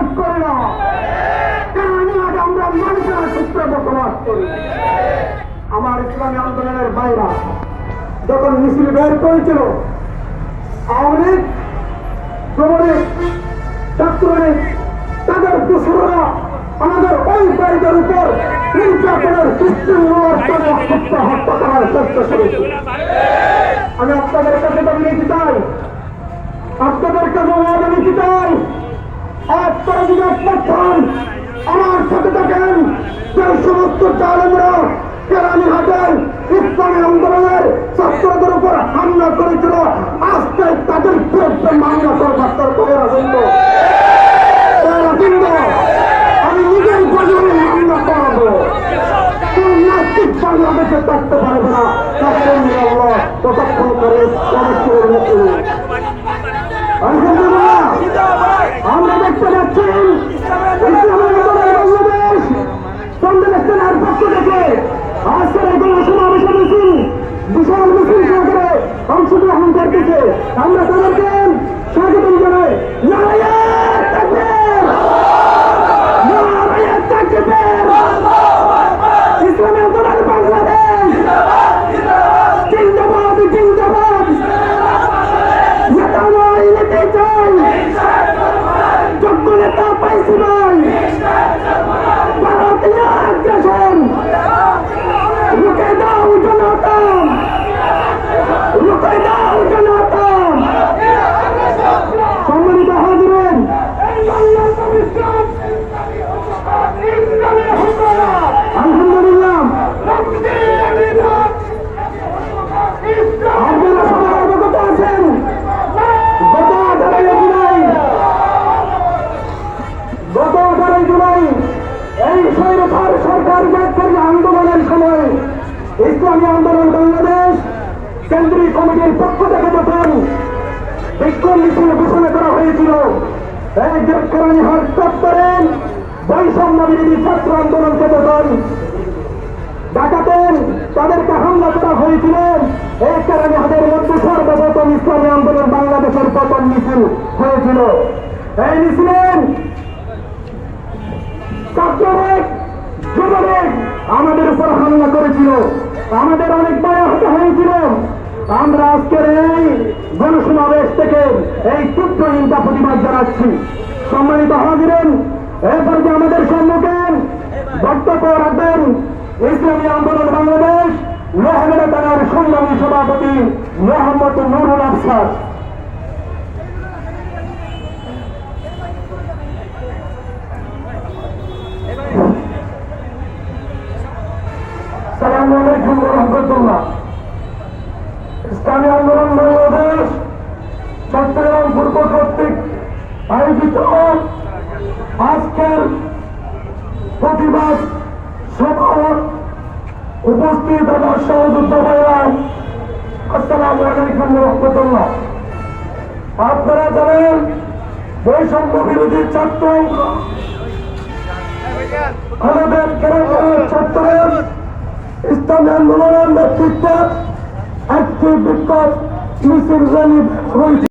বসবাস করি না কেরানীহাটে আমরা মানুষের সূত্রে বসবাস করি আমার ইসলামী আন্দোলনের বাইরা যখন মিছিল বের করেছিল আওয়ামী তাদের আমাদের ওই বাড়িদের উপর নির্যাতনের সৃষ্টি হওয়ার জন্য হত্যা করার চেষ্টা করেছে আমি আপনাদের কাছে চাই আপনাদের কাছে চাই। আপনারা যদি একমত আমার সাথে থাকেন যে সমস্ত জালেমরা কেরানি হাটের ইসলামী আন্দোলনের ছাত্রদের উপর হামলা করেছিল। আজকে নেতা নয় নেতে চাই। যোগ্য নেতা পাইছি নয় ইসলামী আন্দোলন বাংলাদেশ, কেন্দ্রীয় কমিটির পক্ষ থেকে যখন বিক্ষোভ মিছিল ঘোষণা করা হয়েছিল এই গ্রেফতারি হার করেন বৈষম্য বিরোধী ছাত্র আন্দোলনকে যখন ডাকাতেন তাদেরকে হামলা করা হয়েছিল, এই কারণে হাতের মধ্যে সর্বপ্রথম ইসলামী আন্দোলন বাংলাদেশের প্রথম মিছিল হয়েছিল। এই মিছিলেন ছাত্রলীগ, যুবলীগ আমাদের উপর হামলা করেছিল। আমাদের অনেক মায়া হতে হয়েছিল। আমরা আজকের এই গণসমাবেশ থেকে এই তীব্র হিংসা প্রতিবাদ জানাচ্ছি। সম্মানিত হাজিরেন, এরপর যে আমাদের সম্মুখে বক্তব্য রাখবেন, ইসলামী আন্দোলন বাংলাদেশ লোহামেরা থানার সংগ্রামী সভাপতি মোহাম্মদ নুরুল আফসার। আয়োজিত আজকের প্রতিবাদ সভা উপস্থিত আমার সহযোদ্ধা ভাইরা, আসসালাম আলাইকুম রহমতুল্লাহ। আপনারা জানেন, বৈষম্য বিরোধী ছাত্র আমাদের কেরামের ছাত্রের ইসলামী আন্দোলনের নেতৃত্বে একটি বিক্ষোভ মিছিল